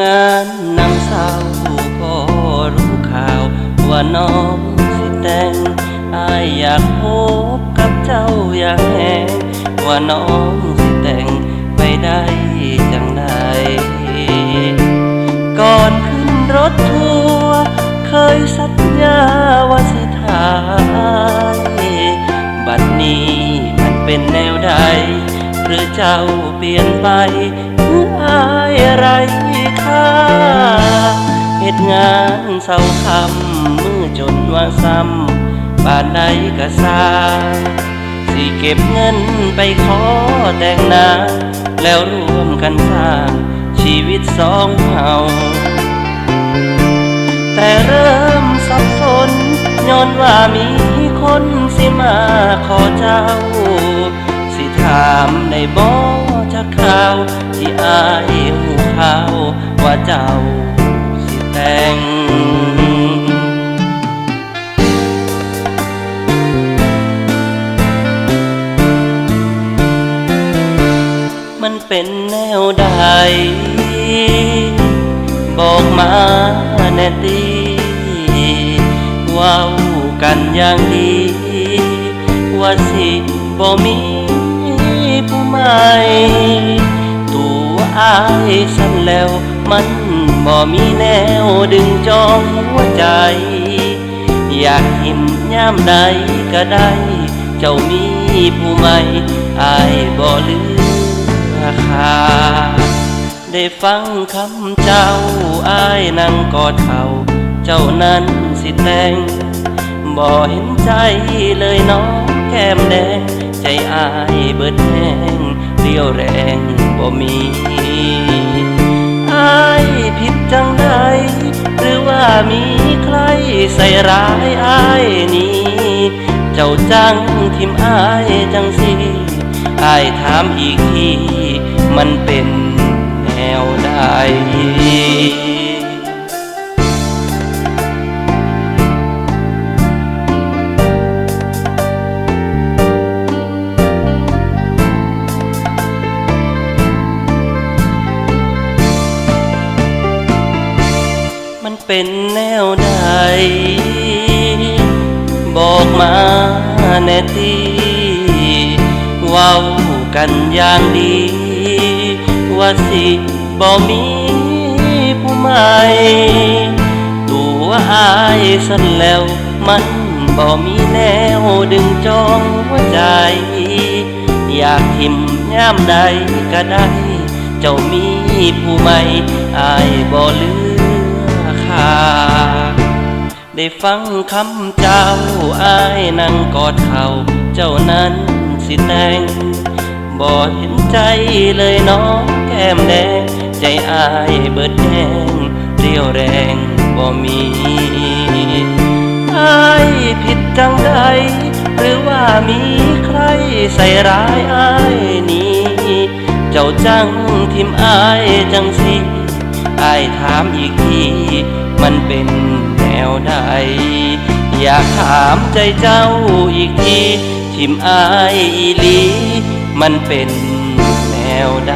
งานนางสาวพอรู้ข่าว ว่าน้องสิแต่งอายอยากพบกับเจ้าอยากแหงว่าน้องสิแต่งไปได้จังใดก่อนขึ้นรถทัวร์เคยสัญญาว่าสิทายบัดนี้มันเป็นแนวใด หรือเจ้าเปลี่ยนไปหรืออายอะไร ค่าเหตุงานเศร้าคำมือจนว่าซ้ำบ้านใดก็สาสิเก็บเงินไปขอแต่งนาแล้วร่วมกันสร้างชีวิตสองเฮาแต่เริ่มสับสนย้อนว่ามีคนสิมาขอเจ้า สิถามในบ่จะข่าวที่อายหู ข่าวว่าเจ้าสิแต่งมันเป็นแนวใด บอกมาแน่ตีว้ากันอย่างดี ว่าสิบ่มีผู้ใหม่ อายสันแล้ว มันบ่มีแนวดึงจองหัวใจ อยากหิมย่ามใดก็ได้ เจ้ามีผู้ใหม่อายบ่เหลือค่าได้ฟังคำเจ้าอายนั่งกอดเขาเจ้านั้นสิแต่งบ่เห็นใจเลยน้องแก้มแดง ใจอายเบิดแห้งเรียวแรงบ่มี อายผิดจังใดหรือว่ามีใครใส่ร้ายอายนี้ เจ้าจังทิมอายจังสิอายถามอีกที มันเป็นแนวใด เป็นแนวใด บอกมาแน่ทีว้ากันอย่างดี ว่าสิบ่มีผู้ใหม่ตัวอายสันแล้วมันบ่มีแนวดึงจองหัวใจ อยากทิมย่ามใดก็ได้ เจ้ามีผู้ใหม่อายบ่เหลือ ได้ฟังคำเจ้าอายนั่งกอดเขาเจ้านั้นสิแต่งบ่เห็นใจเลยน้องแก้มแดง ใจอายเบิดแห้งเรียวแรงบ่มีอายผิดจังใดหรือว่ามีใครใส่ร้ายอายนี้ เจ้าจังทิมอายจังสิ อายถามอีกทีมันเป็นแนวใดอยากถามใจเจ้าอีกทีทิมอายอีลี มันเป็นแนวใด